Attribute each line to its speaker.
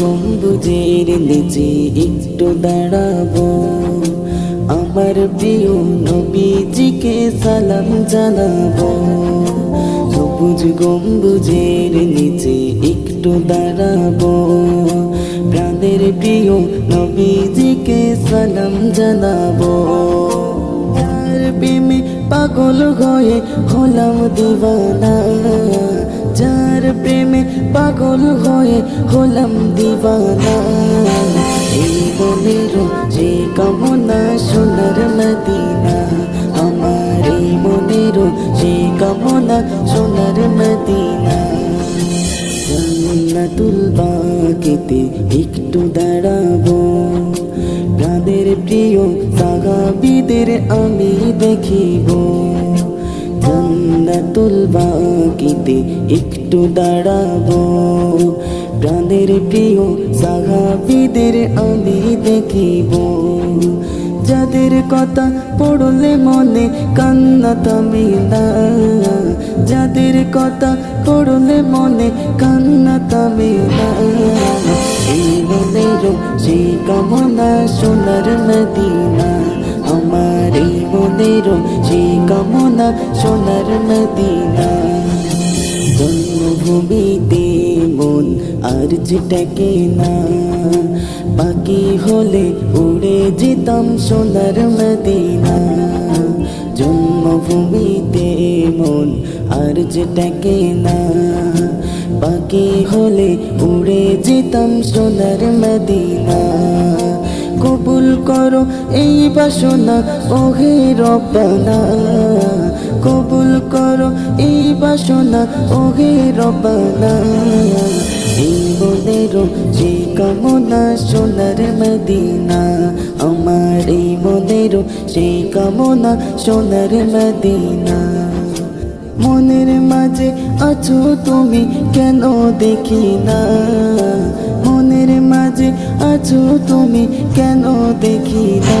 Speaker 1: গম্বুজের নিচে একটু দাঁড়াবো। আমার প্রিয় নবীজিকে সালাম জানাব। সবুজ গম্বুজের নিচে একটু দাঁড়াবো। প্রাণের প্রিয় নবীজিকে সালাম জানাব। যার প্রেমে পাগল হয়ে হলাম দিওয়ানা। যার প্রেমে পাগল হয়ে হলাম দিওয়ানা এই মনের যে কামনা সোনার মদিনা, আমার এই মনের যে কামনা সোনার মদিনা। জান্নাতুল বাকিতে একটু দাঁড়াবো। প্রাণের প্রিয় সাগাবিদের আমি দেখিব। জান্নাতুল বাকিতে একটু দাঁড়াবো। প্রাণের প্রিয় সাগাবিদের আমি দেখিব। যাদের কথা পড়লে মনে কান্না না। যাদের কথা পড়লে মনে কান্না না। এই সেই কামনা সোনার মদিনা। আমার এই মনের সেই কামনা সোনার মদিনা জন্মভূমিতে মন আর যেটাকে না। বাকি হলে উড়ে যেতাম সোনার মদিনা জন্মভূমিতে মন আর যেটাকে না। বাকি হলে উড়ে যেতাম সোনার মদিনা কবুল করো এই বাসনা, ওহে রব্বানা। কবুল করো এই বাসনা, ওহে রব্বানা। এই মনের যে কামনা, সোনার মদিনা। আমার এই মনের সেই কামনা, সোনার মদিনা। মনের মাঝে আছো তুমি, কেন দেখি না মনের মাঝে আছো তুমি, কেন দেখি না